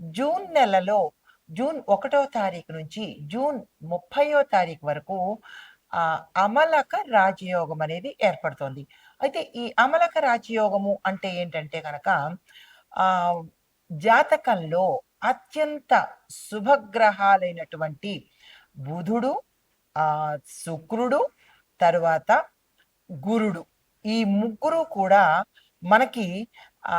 June నెలలో June ఒకటో తారీఖు నుంచి జూన్ ముప్పయో తారీఖు వరకు అమలక రాజయోగం అనేది ఏర్పడుతోంది. అయితే ఈ అమలక రాజయోగము అంటే ఏంటంటే కనుక జాతకంలో అత్యంత శుభగ్రహాలైనటువంటి బుధుడు ఆ శుక్రుడు తరువాత గురుడు. ఈ ముగ్గురు కూడా మనకి ఆ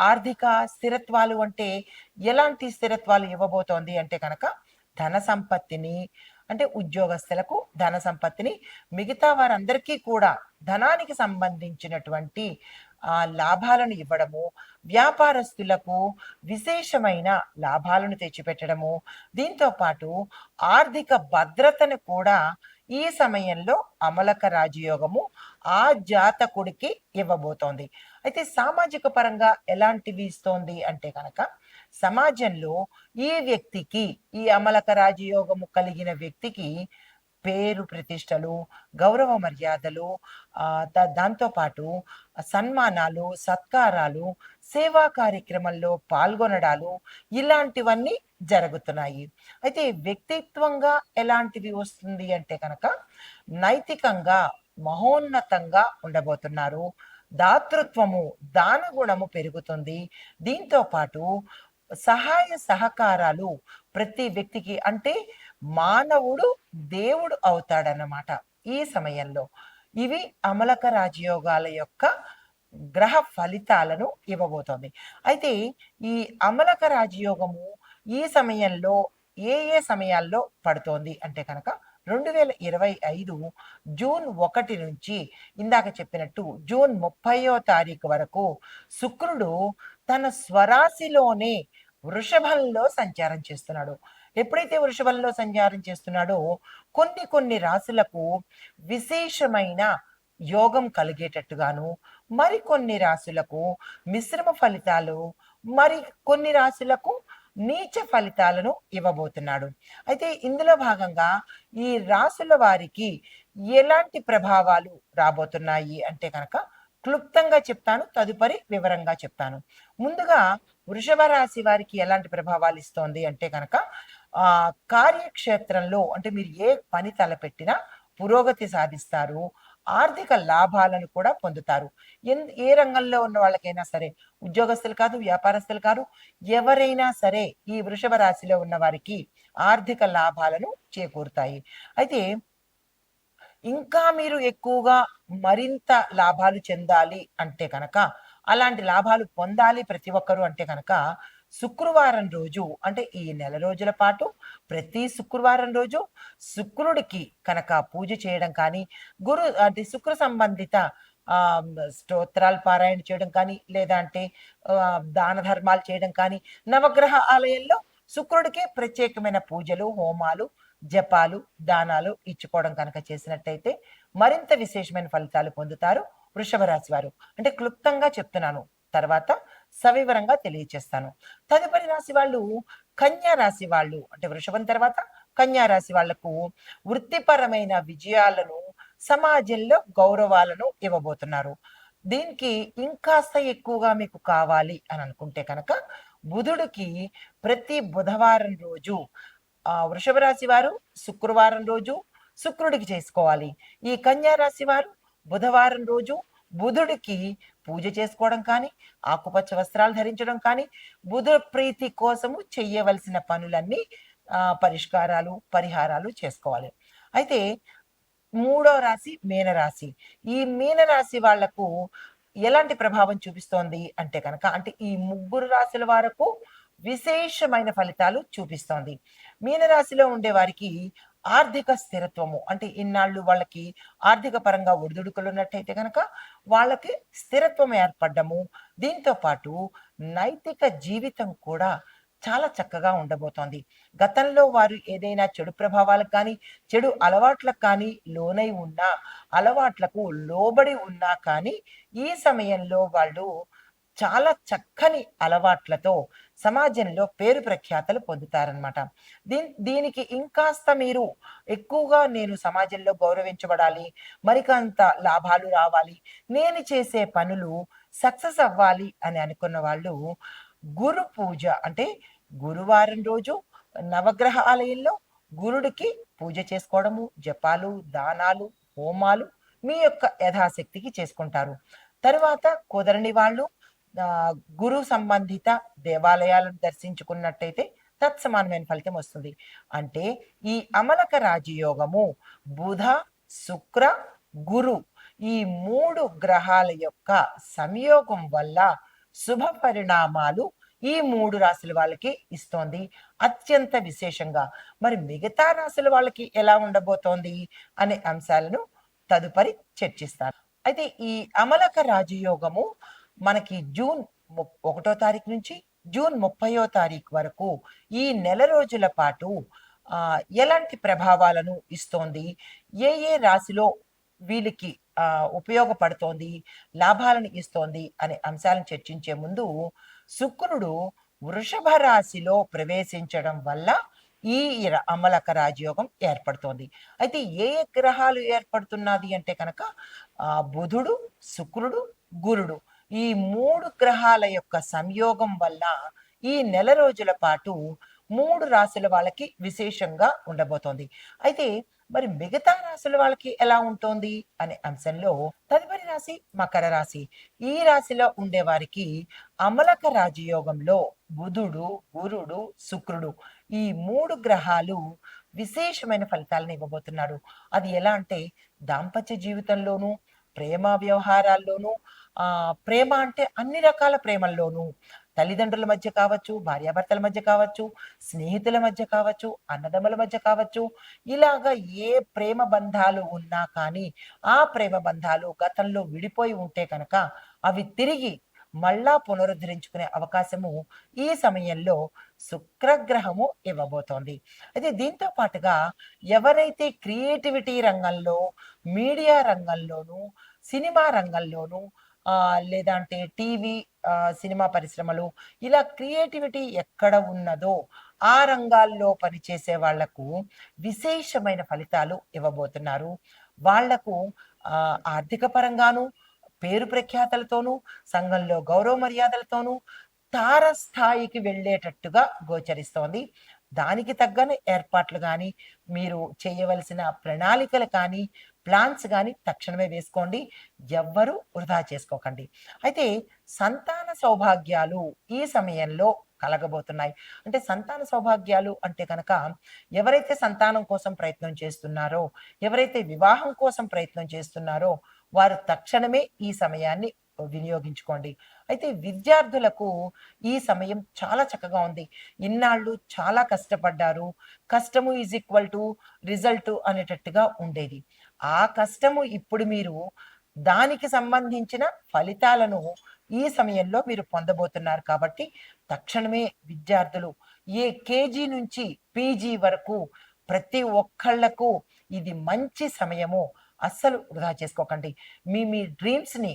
ఆర్థిక స్థిరత్వాలు అంటే ఎలాంటి స్థిరత్వాలు ఇవ్వబోతోంది అంటే కనుక ధన సంపత్తిని అంటే ఉద్యోగస్తులకు ధన సంపత్తిని మిగతా వారందరికీ కూడా ధనానికి సంబంధించినటువంటి ఆ లాభాలను ఇవ్వడము వ్యాపారస్తులకు విశేషమైన లాభాలను తెచ్చిపెట్టడము దీంతో పాటు ఆర్థిక భద్రతను కూడా ఈ సమయంలో అమలక రాజయోగము ఆ జాతకుడికి ఇవ్వబోతోంది. అయితే సామాజిక పరంగా ఎలాంటివి ఇస్తోంది అంటే కనుక సమాజంలో ఈ వ్యక్తికి ఈ అమలక రాజయోగము కలిగిన వ్యక్తికి పేరు ప్రతిష్టలు గౌరవ మర్యాదలు దాంతోపాటు సన్మానాలు సత్కారాలు సేవా కార్యక్రమంలో పాల్గొనడాలు ఇలాంటివన్నీ జరుగుతున్నాయి. అయితే వ్యక్తిత్వంగా ఎలాంటివి వస్తుంది అంటే కనుక నైతికంగా మహోన్నతంగా ఉండబోతున్నారు. దాతృత్వము దాన గుణము పెరుగుతుంది. దీంతో పాటు సహాయ సహకారాలు ప్రతి వ్యక్తికి అంటే మానవుడు దేవుడు అవుతాడన్నమాట ఈ సమయంలో. ఇవి అమలక రాజయోగాల యొక్క గ్రహ ఫలితాలను ఇవ్వబోతోంది. అయితే ఈ అమలక రాజయోగము ఈ సమయంలో ఏ ఏ సమయాల్లో పడుతోంది అంటే కనుక రెండు వేల ఇరవై ఐదు జూన్ ఒకటి నుంచి ఇందాక చెప్పినట్టు జూన్ ముప్పయో తారీఖు వరకు శుక్రుడు తన స్వరాశిలోనే వృషభంలో సంచారం చేస్తున్నాడు. ఎప్పుడైతే వృషభంలో సంచారం చేస్తున్నాడో కొన్ని కొన్ని రాశులకు విశేషమైన యోగం కలిగేటట్టుగాను మరికొన్ని రాశులకు మిశ్రమ ఫలితాలు మరి కొన్ని రాశులకు నీచ ఫలితాలను ఇవ్వబోతున్నాడు. అయితే ఇందులో భాగంగా ఈ రాశుల వారికి ఎలాంటి ప్రభావాలు రాబోతున్నాయి అంటే కనుక క్లుప్తంగా చెప్తాను తదుపరి వివరంగా చెప్తాను. ముందుగా వృషభ రాశి వారికి ఎలాంటి ప్రభావాలు ఇస్తోంది అంటే కనుక ఆ కార్యక్షేత్రంలో అంటే మీరు ఏ పని తలపెట్టినా పురోగతి సాధిస్తారు. ఆర్థిక లాభాలను కూడా పొందుతారు. ఎన్- ఏ రంగంలో ఉన్న వాళ్ళకైనా సరే ఉద్యోగస్తులు కాదు వ్యాపారస్తులు కాదు ఎవరైనా సరే ఈ వృషభ రాశిలో ఉన్న వారికి ఆర్థిక లాభాలను చేకూరుతాయి. అయితే ఇంకా మీరు ఎక్కువగా మరింత లాభాలు చెందాలి అంటే కనుక అలాంటి లాభాలు పొందాలి ప్రతి ఒక్కరూ అంటే కనుక శుక్రవారం రోజు అంటే ఈ నెల రోజుల పాటు ప్రతి శుక్రవారం రోజు శుక్రుడికి కనుక పూజ చేయడం కానీ గురు అంటే శుక్ర సంబంధిత స్తోత్రాలు పారాయణ చేయడం కానీ లేదా అంటే దాన ధర్మాలు చేయడం కానీ నవగ్రహ ఆలయంలో శుక్రుడికే ప్రత్యేకమైన పూజలు హోమాలు జపాలు దానాలు ఇచ్చుకోవడం కనుక చేసినట్టయితే మరింత విశేషమైన ఫలితాలు పొందుతారు వృషభ రాశి వారు. అంటే క్లుప్తంగా చెప్తున్నాను. తర్వాత సవివరంగా తెలియచేస్తాను. తదుపరి రాశి వాళ్ళు కన్యా రాశి వాళ్ళు అంటే వృషభం తర్వాత కన్యా రాశి వాళ్ళకు వృత్తిపరమైన విజయాలను సమాజంలో గౌరవాలను ఇవ్వబోతున్నారు. దీనికి ఇంకాస్త ఎక్కువగా మీకు కావాలి అని అనుకుంటే కనుక బుధుడికి ప్రతి బుధవారం రోజు ఆ వృషభ రాశి వారు శుక్రవారం రోజు శుక్రుడికి చేసుకోవాలి. ఈ కన్యా రాశి వారు బుధవారం రోజు బుధుడికి పూజ చేసుకోవడం కానీ ఆకుపచ్చ వస్త్రాలు ధరించడం కానీ బుధ ప్రీతి కోసము చెయ్యవలసిన పనులన్నీ పరిష్కారాలు పరిహారాలు చేసుకోవాలి. అయితే మూడో రాశి మీనరాశి. ఈ మీనరాశి వాళ్ళకు ఎలాంటి ప్రభావం చూపిస్తోంది అంటే కనుక అంటే ఈ ముగ్గురు రాశుల వరకు విశేషమైన ఫలితాలు చూపిస్తోంది. మీనరాశిలో ఉండే వారికి ఆర్థిక స్థిరత్వము. అంటే ఇన్నాళ్ళు వాళ్ళకి ఆర్థిక పరంగా ఒడిదుడుకులు ఉన్నట్టయితే కనుక వాళ్ళకి స్థిరత్వం ఏర్పడ్డము. దీంతో పాటు నైతిక జీవితం కూడా చాలా చక్కగా ఉండబోతోంది. గతంలో వారు ఏదైనా చెడు ప్రభావాలకు కానీ చెడు అలవాట్లకు కానీ లోనై ఉన్నా అలవాట్లకు లోబడి ఉన్నా కానీ ఈ సమయంలో వాళ్ళు చాలా చక్కని అలవాట్లతో సమాజంలో పేరు ప్రఖ్యాతలు పొందుతారనమాట దీ దీనికి ఇంకాస్త మీరు ఎక్కువగా నేను సమాజంలో గౌరవించబడాలి మరికంత లాభాలు రావాలి నేను చేసే పనులు సక్సెస్ అవ్వాలి అని అనుకున్న వాళ్ళు గురు పూజ అంటే గురువారం రోజు నవగ్రహ ఆలయంలో గురుడికి పూజ చేసుకోవడము జపాలు దానాలు హోమాలు మీ యొక్క యథాశక్తికి చేసుకుంటారు. తరువాత కుదరని వాళ్ళు గురు సంబంధిత దేవాలయాలను దర్శించుకున్నట్టయితే తత్సమానమైన ఫలితం వస్తుంది. అంటే ఈ అమలక రాజయోగము బుధ శుక్ర గురు ఈ మూడు గ్రహాల యొక్క సంయోగం వల్ల శుభ పరిణామాలు ఈ మూడు రాశుల వాళ్ళకి ఇస్తోంది. అత్యంత విశేషంగా మరి మిగతా రాశుల వాళ్ళకి ఎలా ఉండబోతోంది అనే అంశాలను తదుపరి చర్చిస్తాను. అయితే ఈ అమలక రాజయోగము మనకి జూన్ ము- ఒకటో తారీఖు నుంచి జూన్ ముప్పయో తారీఖు వరకు ఈ నెల రోజుల పాటు ఎలాంటి ప్రభావాలను ఇస్తోంది? ఏ ఏ రాశిలో వీళ్ళకి ఉపయోగపడుతోంది? లాభాలను ఇస్తోంది? అనే అంశాలను చర్చించే ముందు శుక్రుడు వృషభ రాశిలో ప్రవేశించడం వల్ల ఈ ర- అమలక రాజయోగం ఏర్పడుతోంది. అయితే ఏ ఏ గ్రహాలు ఏర్పడుతున్నది అంటే కనుక బుధుడు శుక్రుడు గురుడు. ఈ మూడు గ్రహాల యొక్క సంయోగం వల్ల ఈ నెల రోజుల పాటు మూడు రాశుల వాళ్ళకి విశేషంగా ఉండబోతోంది. అయితే మరి మిగతా రాశుల వాళ్ళకి ఎలా ఉంటుంది అనే అంశంలో తదుపరి రాశి మకర రాశి. ఈ రాశిలో ఉండే వారికి అమలక రాజయోగంలో బుధుడు గురుడు శుక్రుడు ఈ మూడు గ్రహాలు విశేషమైన ఫలితాలను ఇవ్వబోతున్నాడు అది ఎలా అంటే దాంపత్య జీవితంలోనూ ప్రేమ వ్యవహారాల్లోనూ ఆ ప్రేమ అంటే అన్ని రకాల ప్రేమల్లోనూ. తల్లిదండ్రుల మధ్య కావచ్చు భార్యాభర్తల మధ్య కావచ్చు స్నేహితుల మధ్య కావచ్చు అన్నదమ్ముల మధ్య కావచ్చు ఇలాగా ఏ ప్రేమ బంధాలు ఉన్నా కానీ ఆ ప్రేమ బంధాలు గతంలో విడిపోయి ఉంటే కనుక అవి తిరిగి మళ్ళా పునరుద్ధరించుకునే అవకాశము ఈ సమయంలో శుక్రగ్రహము ఇవ్వబోతోంది. అయితే దీంతో పాటుగా ఎవరైతే క్రియేటివిటీ రంగంలో మీడియా రంగంలోనూ సినిమా రంగంలోనూ లేదంటే టీవీ సినిమా పరిశ్రమలు ఇలా క్రియేటివిటీ ఎక్కడ ఉన్నదో ఆ రంగాల్లో పనిచేసే వాళ్ళకు విశేషమైన ఫలితాలు ఇవ్వబోతున్నారు. వాళ్ళకు ఆర్థిక పరంగాను పేరు ప్రఖ్యాతలతోనూ సంఘంలో గౌరవ మర్యాదలతోనూ తారస్థాయికి వెళ్ళేటట్టుగా గోచరిస్తోంది. దానికి తగ్గని ఏర్పాట్లు కానీ మీరు చేయవలసిన ప్రణాళికలు కానీ ప్లాన్స్ కానీ తక్షణమే వేసుకోండి. ఎవ్వరూ వృధా చేసుకోకండి. అయితే సంతాన సౌభాగ్యాలు ఈ సమయంలో కలగబోతున్నాయి. అంటే సంతాన సౌభాగ్యాలు అంటే కనుక ఎవరైతే సంతానం కోసం ప్రయత్నం చేస్తున్నారో ఎవరైతే వివాహం కోసం ప్రయత్నం చేస్తున్నారో వారు తక్షణమే ఈ సమయాన్ని వినియోగించుకోండి. అయితే విద్యార్థులకు ఈ సమయం చాలా చక్కగా ఉంది. ఇన్నాళ్ళు చాలా కష్టపడ్డారు. కష్టము ఈజ్ ఈక్వల్ టు రిజల్ట్ అనేటట్టుగా ఉండేది. ఆ కష్టము ఇప్పుడు మీరు దానికి సంబంధించిన ఫలితాలను ఈ సమయంలో మీరు పొందబోతున్నారు కాబట్టి తక్షణమే విద్యార్థులు ఏ కేజీ నుంచి పీజీ వరకు ప్రతి ఒక్కళ్ళకు ఇది మంచి సమయము. అస్సలు వృధా చేసుకోకండి. మీ మీ డ్రీమ్స్ని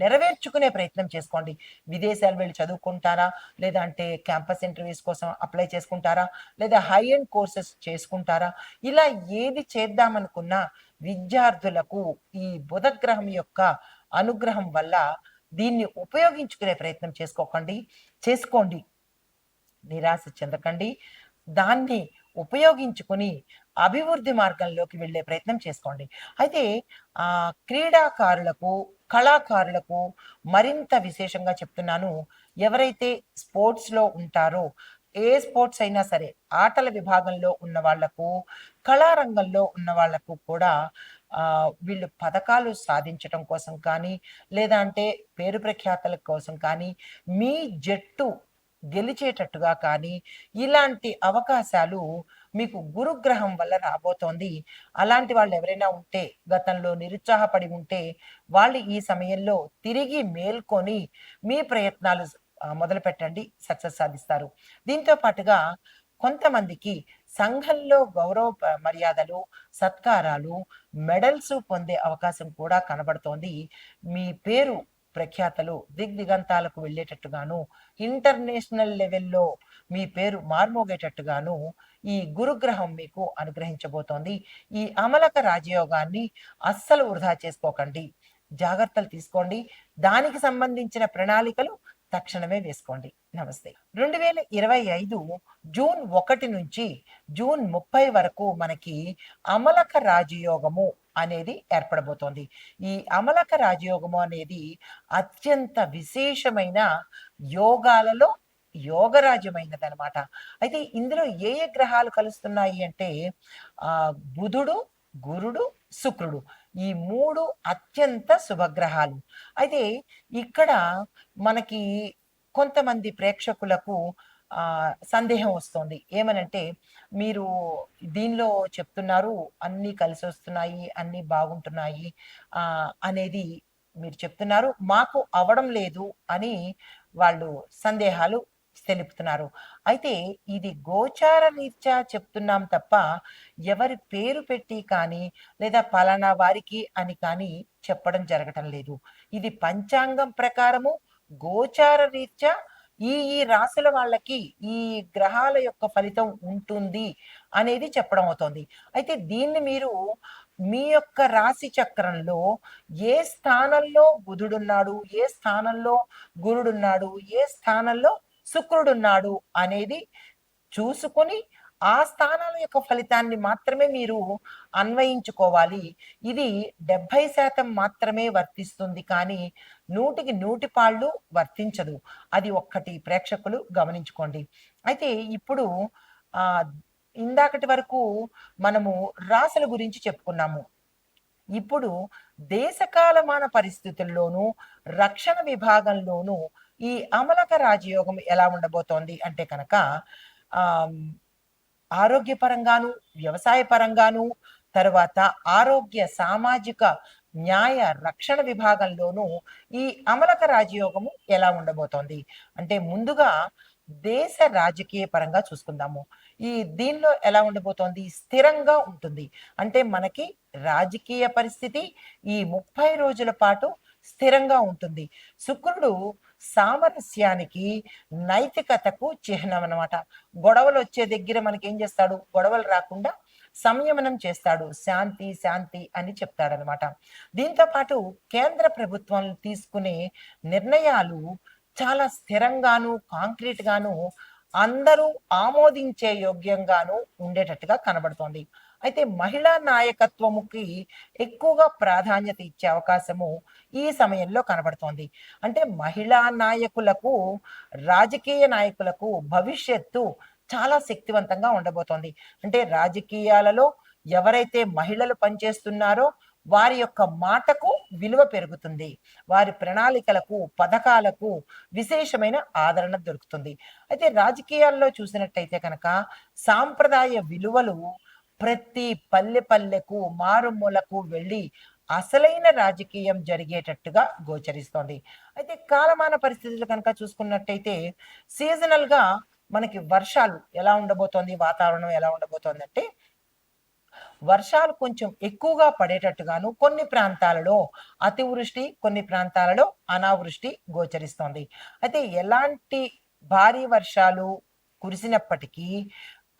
నెరవేర్చుకునే ప్రయత్నం చేసుకోండి. విదేశాలు వెళ్ళి చదువుకుంటారా? లేదంటే క్యాంపస్ ఇంటర్వ్యూస్ కోసం అప్లై చేసుకుంటారా? లేదా హై అండ్ కోర్సెస్ చేసుకుంటారా? ఇలా ఏది చేద్దామనుకున్నా విద్యార్థులకు ఈ బుధగ్రహం యొక్క అనుగ్రహం వల్ల దీన్ని ఉపయోగించుకునే ప్రయత్నం చేసుకోకండి. చేసుకోండి. నిరాశ చెందకండి. దాన్ని ఉపయోగించుకుని అభివృద్ధి మార్గంలోకి వెళ్ళే ప్రయత్నం చేసుకోండి. అయితే ఆ క్రీడాకారులకు కళాకారులకు మరింత విశేషంగా చెప్తున్నాను. ఎవరైతే స్పోర్ట్స్లో ఉంటారో ఏ స్పోర్ట్స్ అయినా సరే ఆటల విభాగంలో ఉన్న వాళ్ళకు కళారంగంలో ఉన్న వాళ్ళకు కూడా వీళ్ళు పథకాలు సాధించటం కోసం కానీ లేదా అంటే పేరు ప్రఖ్యాతల కోసం కానీ మీ జట్టు గెలిచేటట్టుగా కానీ ఇలాంటి అవకాశాలు మీకు గురుగ్రహం వల్ల రాబోతోంది. అలాంటి వాళ్ళు ఎవరైనా ఉంటే గతంలో నిరుత్సాహపడి ఉంటే వాళ్ళు ఈ సమయంలో తిరిగి మేల్కొని మీ ప్రయత్నాలు మొదలు పెట్టండి సక్సెస్ సాధిస్తారు. దీంతో పాటుగా కొంతమందికి సంఘంలో గౌరవ మర్యాదలు సత్కారాలు మెడల్స్ పొందే అవకాశం కూడా కనబడుతోంది. మీ పేరు ప్రఖ్యాతలు దిగ్దిగంతాలకు వెళ్ళేటట్టుగాను ఇంటర్నేషనల్ లెవెల్లో మీ పేరు మార్మోగేటట్టుగాను ఈ గురుగ్రహం మీకు అనుగ్రహించబోతోంది. ఈ అమలక రాజయోగాన్ని అస్సలు వృధా చేసుకోకండి. జాగ్రత్తలు తీసుకోండి. దానికి సంబంధించిన ప్రణాళికలు తక్షణమే వేసుకోండి. నమస్తే. రెండు వేల ఇరవై ఐదు జూన్ ఒకటి నుంచి జూన్ ముప్పై వరకు మనకి అమలక రాజయోగము అనేది ఏర్పడబోతోంది. ఈ అమలక రాజయోగము అనేది అత్యంత విశేషమైన యోగాలలో యోగరాజ్యమైనది అనమాట అయితే ఇందులో ఏ ఏ గ్రహాలు కలుస్తున్నాయి అంటే ఆ బుధుడు గురుడు శుక్రుడు. ఈ మూడు అత్యంత శుభగ్రహాలు. అయితే ఇక్కడ మనకి కొంతమంది ప్రేక్షకులకు ఆ సందేహం వస్తుంది. ఏమనంటే మీరు దీనిలో చెప్తున్నారు అన్ని కలిసి వస్తున్నాయి అన్ని బాగుంటున్నాయి ఆ అనేది మీరు చెప్తున్నారు. మాకు అవడం లేదు అని వాళ్ళు సందేహాలు తెలుపుతున్నారు. అయితే ఇది గోచార రీత్యా చెప్తున్నాం తప్ప ఎవరి పేరు పెట్టి కానీ లేదా పలానా వారికి అని కానీ చెప్పడం జరగటం లేదు. ఇది పంచాంగం ప్రకారము గోచార రీత్యా ఈ ఈ రాశుల వాళ్ళకి ఈ గ్రహాల యొక్క ఫలితం ఉంటుంది అనేది చెప్పడం అవుతుంది. అయితే దీన్ని మీరు మీ యొక్క రాశి చక్రంలో ఏ స్థానంలో బుధుడున్నాడు ఏ స్థానంలో గురుడున్నాడు ఏ స్థానంలో శుక్రుడున్నాడు అనేది చూసుకొని ఆ స్థానాల యొక్క ఫలితాన్ని మాత్రమే మీరు అన్వయించుకోవాలి. ఇది డెబ్బై శాతం మాత్రమే వర్తిస్తుంది కానీ నూటికి నూటి పాళ్ళు వర్తించదు. అది ఒక్కటి ప్రేక్షకులు గమనించుకోండి. అయితే ఇప్పుడు ఆ ఇందాకటి వరకు మనము రాసుల గురించి చెప్పుకున్నాము. ఇప్పుడు దేశకాలమాన పరిస్థితుల్లోనూ రక్షణ విభాగంలోనూ ఈ అమలక రాజయోగం ఎలా ఉండబోతోంది అంటే కనుక ఆ ఆరోగ్యపరంగాను వ్యవసాయ పరంగాను తర్వాత ఆరోగ్య సామాజిక న్యాయ రక్షణ విభాగంలోనూ ఈ అమలక రాజయోగము ఎలా ఉండబోతోంది? అంటే ముందుగా దేశ రాజకీయ పరంగా చూసుకుందాము. ఈ దీనిలో ఎలా ఉండబోతోంది? స్థిరంగా ఉంటుంది. అంటే మనకి రాజకీయ పరిస్థితి ఈ ముప్పై రోజుల పాటు స్థిరంగా ఉంటుంది. శుక్రుడు సామరస్యానికి నైతికతకు చిహ్నం అనమాట గొడవలు వచ్చే దగ్గర మనకి ఏం చేస్తాడు? గొడవలు రాకుండా సంయమనం చేస్తాడు. శాంతి శాంతి అని చెప్తాడనమాట దీంతో పాటు కేంద్ర ప్రభుత్వం తీసుకునే నిర్ణయాలు చాలా స్థిరంగాను కాంక్రీట్ గాను అందరూ ఆమోదించే యోగ్యంగాను ఉండేటట్టుగా కనబడుతోంది. అయితే మహిళా నాయకత్వముకి ఎక్కువగా ప్రాధాన్యత ఇచ్చే అవకాశము ఈ సమయంలో కనబడుతోంది. అంటే మహిళా నాయకులకు రాజకీయ నాయకులకు భవిష్యత్తు చాలా శక్తివంతంగా ఉండబోతోంది. అంటే రాజకీయాలలో ఎవరైతే మహిళలు పనిచేస్తున్నారో వారి యొక్క మాటకు విలువ పెరుగుతుంది. వారి ప్రణాళికలకు పథకాలకు విశేషమైన ఆదరణ దొరుకుతుంది. అయితే రాజకీయాల్లో చూసినట్టయితే కనుక సాంప్రదాయ విలువలు ప్రతి పల్లె పల్లెకు మారుమూలకు వెళ్ళి అసలైన రాజకీయం జరిగేటట్టుగా గోచరిస్తోంది. అయితే కాలమాన పరిస్థితులు కనుక చూసుకున్నట్టయితే సీజనల్గా మనకి వర్షాలు ఎలా ఉండబోతోంది వాతావరణం ఎలా ఉండబోతోంది అంటే వర్షాలు కొంచెం ఎక్కువగా పడేటట్టుగాను కొన్ని ప్రాంతాలలో అతివృష్టి కొన్ని ప్రాంతాలలో అనావృష్టి గోచరిస్తోంది. అయితే ఎలాంటి భారీ వర్షాలు కురిసినప్పటికీ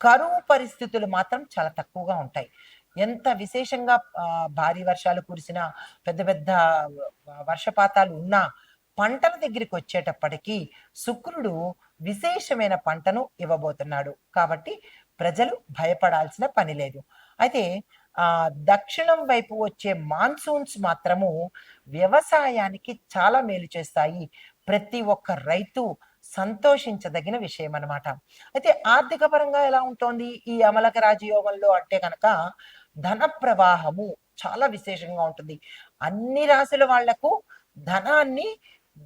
కరువు పరిస్థితులు మాత్రం చాలా తక్కువగా ఉంటాయి. ఎంత విశేషంగా భారీ వర్షాలు కురిసినా పెద్ద పెద్ద వర్షపాతాలు ఉన్నా పంటల దగ్గరికి వచ్చేటప్పటికీ శుక్రుడు విశేషమైన పంటను ఇవ్వబోతున్నాడు. కాబట్టి ప్రజలు భయపడాల్సిన పని లేదు. అయితే ఆ దక్షిణం వైపు వచ్చే మాన్సూన్స్ మాత్రము వ్యవసాయానికి చాలా మేలు చేస్తాయి. ప్రతి ఒక్క రైతు సంతోషించదగిన విషయం అన్నమాట అయితే ఆర్థిక పరంగా ఎలా ఉంటుంది? ఈ అమలక రాజయోగంలో అంటే కనుక ధన ప్రవాహము చాలా విశేషంగా ఉంటుంది. అన్ని రాశుల వాళ్ళకు ధనాన్ని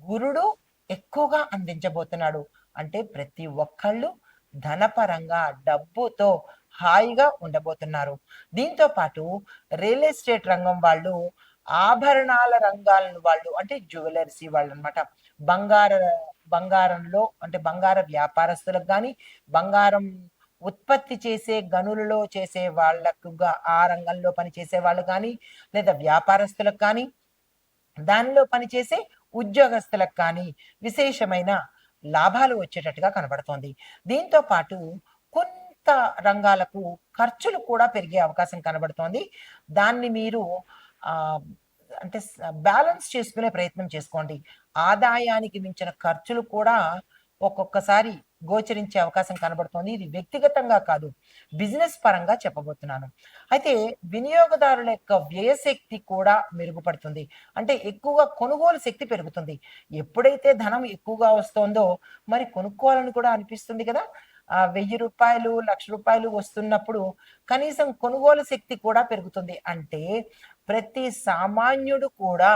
గురుడు ఎక్కువగా అందించబోతున్నాడు. అంటే ప్రతి ఒక్కళ్ళు ధనపరంగా డబ్బుతో హాయిగా ఉండబోతున్నారు. దీంతో పాటు రియల్ ఎస్టేట్ రంగం వాళ్ళు ఆభరణాల రంగాలను వాళ్ళు అంటే జ్యువెలర్సీ వాళ్ళు అనమాట బంగార బంగారంలో అంటే బంగార వ్యాపారస్తులకు కానీ బంగారం ఉత్పత్తి చేసే గనులలో చేసే వాళ్ళకు ఆ రంగంలో పనిచేసే వాళ్ళు కానీ లేదా వ్యాపారస్తులకు కానీ దానిలో పనిచేసే ఉద్యోగస్తులకు కానీ విశేషమైన లాభాలు వచ్చేటట్టుగా కనబడుతోంది. దీంతో పాటు కొంత రంగాలకు ఖర్చులు కూడా పెరిగే అవకాశం కనబడుతోంది. దాన్ని మీరు ఆ అంటే బ్యాలెన్స్ చేసుకునే ప్రయత్నం చేసుకోండి. ఆదాయానికి మించిన ఖర్చులు కూడా ఒక్కొక్కసారి గోచరించే అవకాశం కనబడుతోంది. ఇది వ్యక్తిగతంగా కాదు బిజినెస్ పరంగా చెప్పబోతున్నాను. అయితే వినియోగదారుల యొక్క వ్యయశక్తి కూడా మెరుగుపడుతుంది. అంటే ఎక్కువగా కొనుగోలు శక్తి పెరుగుతుంది. ఎప్పుడైతే ధనం ఎక్కువగా వస్తుందో మరి కొనుక్కోవాలని కూడా అనిపిస్తుంది కదా. ఆ వెయ్యి రూపాయలు లక్ష రూపాయలు వస్తున్నప్పుడు కనీసం కొనుగోలు శక్తి కూడా పెరుగుతుంది. అంటే ప్రతి సామాన్యుడు కూడా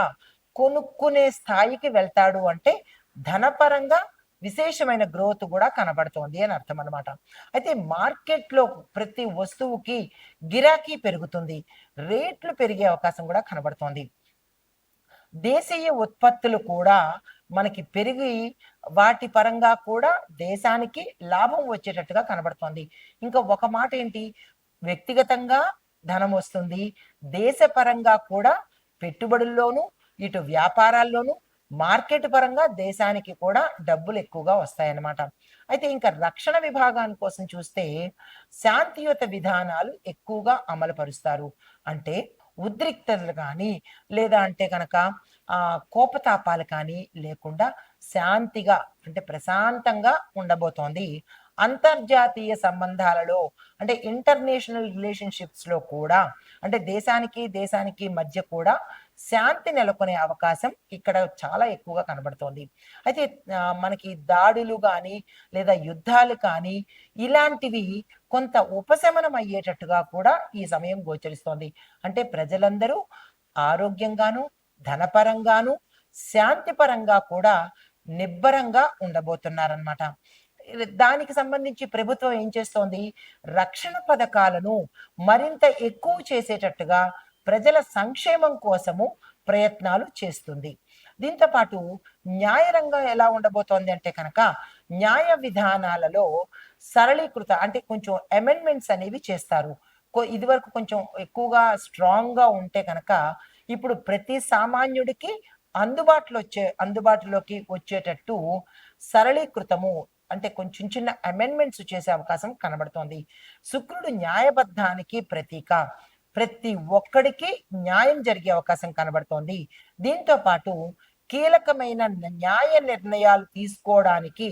కొనుక్కునే స్థాయికి వెళ్తాడు అంటే ధనపరంగా విశేషమైన గ్రోత్ కూడా కనబడుతోంది అని అర్థం అనమాట అయితే మార్కెట్లో ప్రతి వస్తువుకి గిరాకీ పెరుగుతుంది రేట్లు పెరిగే అవకాశం కూడా కనబడుతోంది. దేశీయ ఉత్పత్తులు కూడా మనకి పెరిగి వాటి పరంగా కూడా దేశానికి లాభం వచ్చేటట్టుగా కనబడుతోంది. ఇంకా ఒక మాట ఏంటి? వ్యక్తిగతంగా ధనం వస్తుంది దేశపరంగా కూడా పెట్టుబడుల్లోనూ ఇటు వ్యాపారాల్లోనూ మార్కెట్ పరంగా దేశానికి కూడా డబ్బులు ఎక్కువగా వస్తాయన్నమాట. అయితే ఇంకా రక్షణ విభాగాని కోసం చూస్తే శాంతియుత విధానాలు ఎక్కువగా అమలు పరుస్తారు. అంటే ఉద్రిక్తతలు కానీ లేదా అంటే కనుక ఆ కోపతాపాలు కానీ లేకుండా శాంతిగా అంటే ప్రశాంతంగా ఉండబోతోంది. అంతర్జాతీయ సంబంధాలలో అంటే ఇంటర్నేషనల్ రిలేషన్షిప్స్లో కూడా అంటే దేశానికి దేశానికి మధ్య కూడా శాంతి నెలకొనే అవకాశం ఇక్కడ చాలా ఎక్కువగా కనబడుతోంది. అయితే మనకి దాడులు కానీ లేదా యుద్ధాలు కానీ ఇలాంటివి కొంత ఉపశమనం అయ్యేటట్టుగా కూడా ఈ సమయం గోచరిస్తోంది. అంటే ప్రజలందరూ ఆరోగ్యంగాను ధనపరంగాను శాంతిపరంగా కూడా నిబ్బరంగా ఉండబోతున్నారనమాట దానికి సంబంధించి ప్రభుత్వం ఏం చేస్తోంది? రక్షణ పథకాలను మరింత ఎక్కువ చేసేటట్టుగా ప్రజల సంక్షేమం కోసము ప్రయత్నాలు చేస్తుంది. దీంతో పాటు న్యాయ రంగం ఎలా ఉండబోతోంది అంటే కనుక న్యాయ విధానాలలో సరళీకృత అంటే కొంచెం అమెండ్మెంట్స్ అనేవి చేస్తారు. కొ- ఇదివరకు కొంచెం ఎక్కువగా స్ట్రాంగ్గా ఉంటే కనుక ఇప్పుడు ప్రతి సామాన్యుడికి అందుబాటులో వచ్చే అందుబాటులోకి వచ్చేటట్టు సరళీకృతము అంటే కొంచెం చిన్న అమెండ్మెంట్స్ చేసే అవకాశం కనబడుతోంది. శుక్రుడు న్యాయబద్ధానికి ప్రతీక. ప్రతి ఒక్కడికి న్యాయం జరిగే అవకాశం కనబడుతోంది. దీంతో పాటు కీలకమైన న్యాయ నిర్ణయాలు తీసుకోవడానికి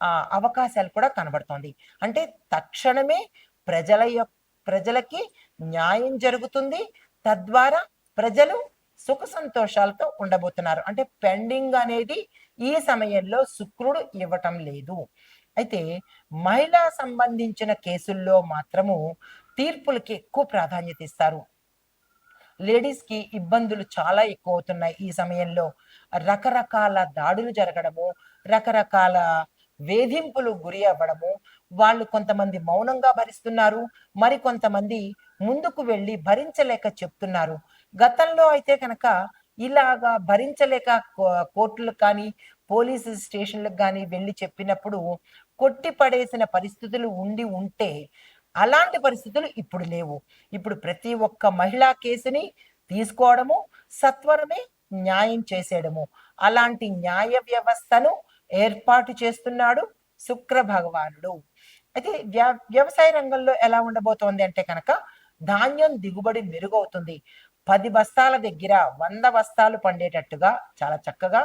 ఆ అవకాశాలు కూడా కనబడుతోంది. అంటే తక్షణమే ప్రజల యొక్క ప్రజలకి న్యాయం జరుగుతుంది. తద్వారా ప్రజలు సుఖ సంతోషాలతో ఉండబోతున్నారు. అంటే పెండింగ్ అనేది ఈ సమయంలో శుక్రుడు ఇవ్వటం లేదు. అయితే మహిళా సంబంధించిన కేసుల్లో మాత్రము తీర్పులకి ఎక్కువ ప్రాధాన్యత ఇస్తారు. లేడీస్కి ఇబ్బందులు చాలా ఎక్కువ అవుతున్నాయి ఈ సమయంలో. రకరకాల దాడులు జరగడము రకరకాల వేధింపులు గురి అవ్వడము వాళ్ళు కొంతమంది మౌనంగా భరిస్తున్నారు మరి కొంతమంది ముందుకు వెళ్ళి భరించలేక చెప్తున్నారు. గతంలో అయితే కనుక ఇలాగా భరించలేక కో- కోర్టులకు కానీ పోలీసు స్టేషన్లకు కానీ వెళ్ళి చెప్పినప్పుడు కొట్టి పడేసిన పరిస్థితులు ఉండి ఉంటే అలాంటి పరిస్థితులు ఇప్పుడు లేవు. ఇప్పుడు ప్రతి ఒక్క మహిళా కేసుని తీసుకోవడము సత్వరమే న్యాయం చేసేయడము. అలాంటి న్యాయ వ్యవస్థను ఏర్పాటు చేస్తున్నాడు శుక్ర భగవానుడు అయితే వ్యవసాయ రంగంలో ఎలా ఉండబోతోంది అంటే కనుక ధాన్యం దిగుబడి మెరుగవుతుంది. పది బస్తాల దగ్గర వంద బస్తాలు పండేటట్టుగా చాలా చక్కగా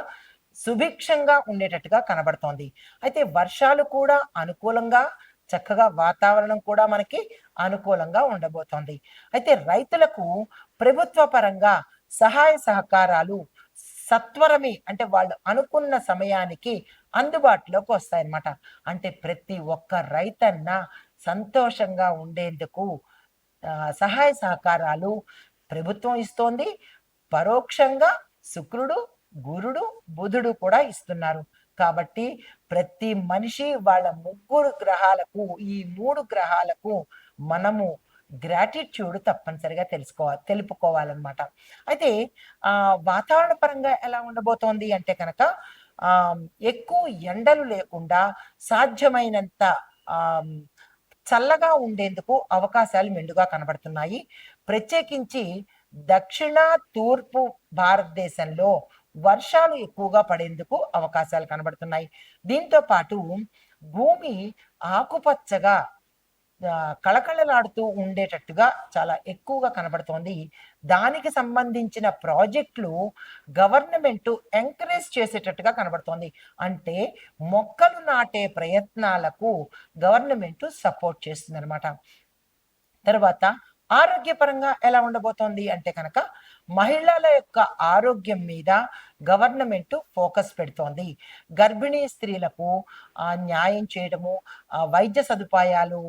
సుభిక్షంగా ఉండేటట్టుగా కనబడుతోంది. అయితే వర్షాలు కూడా అనుకూలంగా చక్కగా వాతావరణం కూడా మనకి అనుకూలంగా ఉండబోతోంది. అయితే రైతులకు ప్రభుత్వ పరంగా సహాయ సహకారాలు సత్వరమే అంటే వాళ్ళు అనుకున్న సమయానికి అందుబాటులోకి వస్తాయన్నమాట. అంటే ప్రతి ఒక్క రైతన్న సంతోషంగా ఉండేందుకు సహాయ సహకారాలు ప్రభుత్వం ఇస్తోంది. పరోక్షంగా శుక్రుడు గురుడు బుధుడు కూడా ఇస్తున్నారు. కాబట్టి ప్రతి మనిషి వాళ్ళ ముగ్గురు గ్రహాలకు ఈ మూడు గ్రహాలకు మనము గ్రాటిట్యూడ్ తప్పనిసరిగా తెలుసుకోవాలి తెలుపుకోవాలన్నమాట. అయితే ఆ వాతావరణ పరంగా ఎలా ఉండబోతోంది అంటే కనుక ఆ ఎక్కువ ఎండలు లేకుండా సాధ్యమైనంత ఆ చల్లగా ఉండేందుకు అవకాశాలు మెండుగా కనబడుతున్నాయి. ప్రత్యేకించి దక్షిణ తూర్పు భారతదేశంలో వర్షాలు ఎక్కువగా పడేందుకు అవకాశాలు కనబడుతున్నాయి. దీంతో పాటు భూమి ఆకుపచ్చగా కళకళలాడుతూ ఉండేటట్టుగా చాలా ఎక్కువగా కనబడుతోంది. దానికి సంబంధించిన ప్రాజెక్టులు గవర్నమెంట్ ఎంకరేజ్ చేసేటట్టుగా కనబడుతోంది. అంటే మొక్కలు నాటే ప్రయత్నాలకు గవర్నమెంట్ సపోర్ట్ చేస్తుంది అనమాట తర్వాత ఆరోగ్యపరంగా ఎలా ఉండబోతోంది అంటే కనుక మహిళల యొక్క ఆరోగ్యం మీద గవర్నమెంట్ ఫోకస్ పెడుతోంది. గర్భిణీ స్త్రీలకు న్యాయం చేయడము వైద్య సదుపాయాలు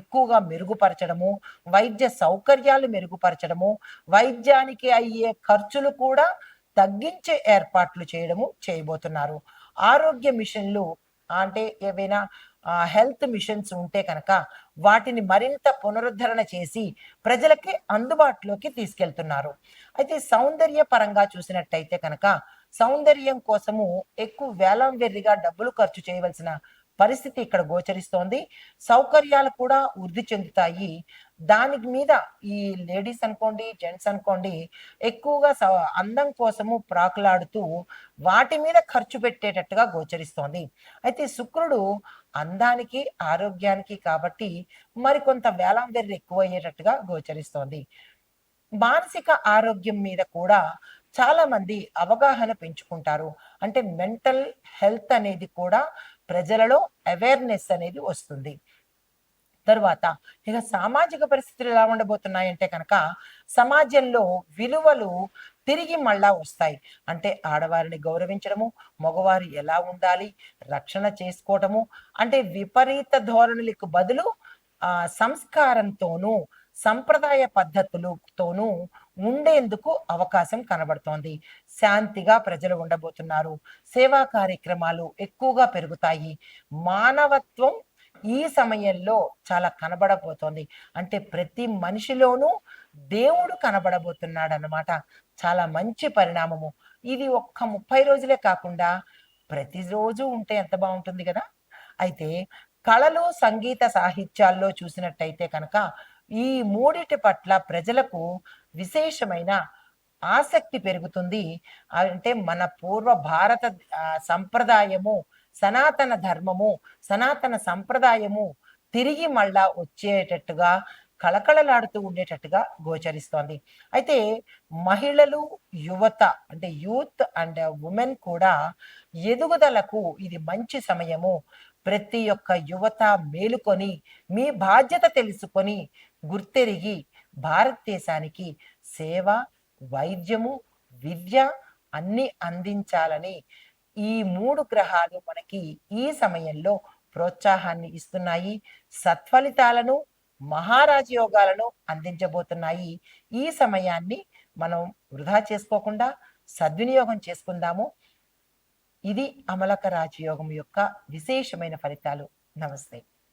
ఎక్కువగా మెరుగుపరచడము వైద్య సౌకర్యాలు మెరుగుపరచడము వైద్యానికి అయ్యే ఖర్చులు కూడా తగ్గించే ఏర్పాట్లు చేయడము చేయబోతున్నారు. ఆరోగ్య మిషన్లు అంటే ఏవైనా హెల్త్ మిషన్స్ ఉంటే కనుక వాటిని మరింత పునరుద్ధరణ చేసి ప్రజలకి అందుబాటులోకి తీసుకెళ్తున్నారు. అయితే సౌందర్య పరంగా చూసినట్టయితే కనుక సౌందర్యం కోసము ఎక్కువ వేలం వెర్రిగా డబ్బులు ఖర్చు చేయవలసిన పరిస్థితి ఇక్కడ గోచరిస్తోంది. సౌకర్యాలు కూడా వృద్ధి చెందుతాయి. దాని మీద ఈ లేడీస్ అనుకోండి జెంట్స్ అనుకోండి ఎక్కువగా స- అందం కోసము ప్రాకులాడుతూ వాటి మీద ఖర్చు పెట్టేటట్టుగా గోచరిస్తోంది. అయితే శుక్రుడు అందానికి ఆరోగ్యానికి కాబట్టి మరికొంత వేలం వెర్రి ఎక్కువ అయ్యేటట్టుగా గోచరిస్తోంది. మానసిక ఆరోగ్యం మీద కూడా చాలా మంది అవగాహన పెంచుకుంటారు. అంటే మెంటల్ హెల్త్ అనేది కూడా ప్రజలలో అవేర్నెస్ అనేది వస్తుంది. తరువాత ఇక సామాజిక పరిస్థితులు ఎలా ఉండబోతున్నాయంటే కనుక సమాజంలో విలువలు తిరిగి మళ్ళా వస్తాయి. అంటే ఆడవారిని గౌరవించడము మగవారు ఎలా ఉండాలి రక్షణ చేసుకోవటము అంటే విపరీత ధోరణులకు బదులు ఆ సంస్కారంతోనూ సంప్రదాయ పద్ధతులతోనూ ఉండేందుకు అవకాశం కనబడుతోంది. శాంతిగా ప్రజలు ఉండబోతున్నారు. సేవా కార్యక్రమాలు ఎక్కువగా పెరుగుతాయి. మానవత్వం ఈ సమయంలో చాలా కనబడబోతోంది. అంటే ప్రతి మనిషిలోనూ దేవుడు కనబడబోతున్నాడు అన్నమాట చాలా మంచి పరిణామము. ఇది ఒక్క ముప్పై రోజులే కాకుండా ప్రతిరోజు ఉంటే ఎంత బాగుంటుంది కదా. అయితే కళలు సంగీత సాహిత్యాల్లో చూసినట్టయితే కనుక ఈ మూడిటి పట్ల ప్రజలకు విశేషమైన ఆసక్తి పెరుగుతుంది. అంటే మన పూర్వ భారత సంప్రదాయము సనాతన ధర్మము సనాతన సంప్రదాయము తిరిగి మళ్ళా వచ్చేటట్టుగా కళకళలాడుతూ ఉండేటట్టుగా గోచరిస్తోంది. అయితే మహిళలు యువత అంటే యూత్ అండ్ ఉమెన్ కూడా ఎదుగుదలకు ఇది మంచి సమయము. ప్రతి ఒక్క యువత మేలుకొని మీ బాధ్యత తెలుసుకొని గుర్తెరిగి భారతదేశానికి సేవ వైద్యము విద్య అన్ని అందించాలని ఈ మూడు గ్రహాలు మనకి ఈ సమయంలో ప్రోత్సాహాన్ని ఇస్తున్నాయి. సత్ఫలితాలను మహారాజ యోగాలను అందించబోతున్నాయి. ఈ సమయాన్ని మనం వృధా చేసుకోకుండా సద్వినియోగం చేసుకుందాము. ఇది అమలక రాజయోగం యొక్క విశేషమైన ఫలితాలు. నమస్తే.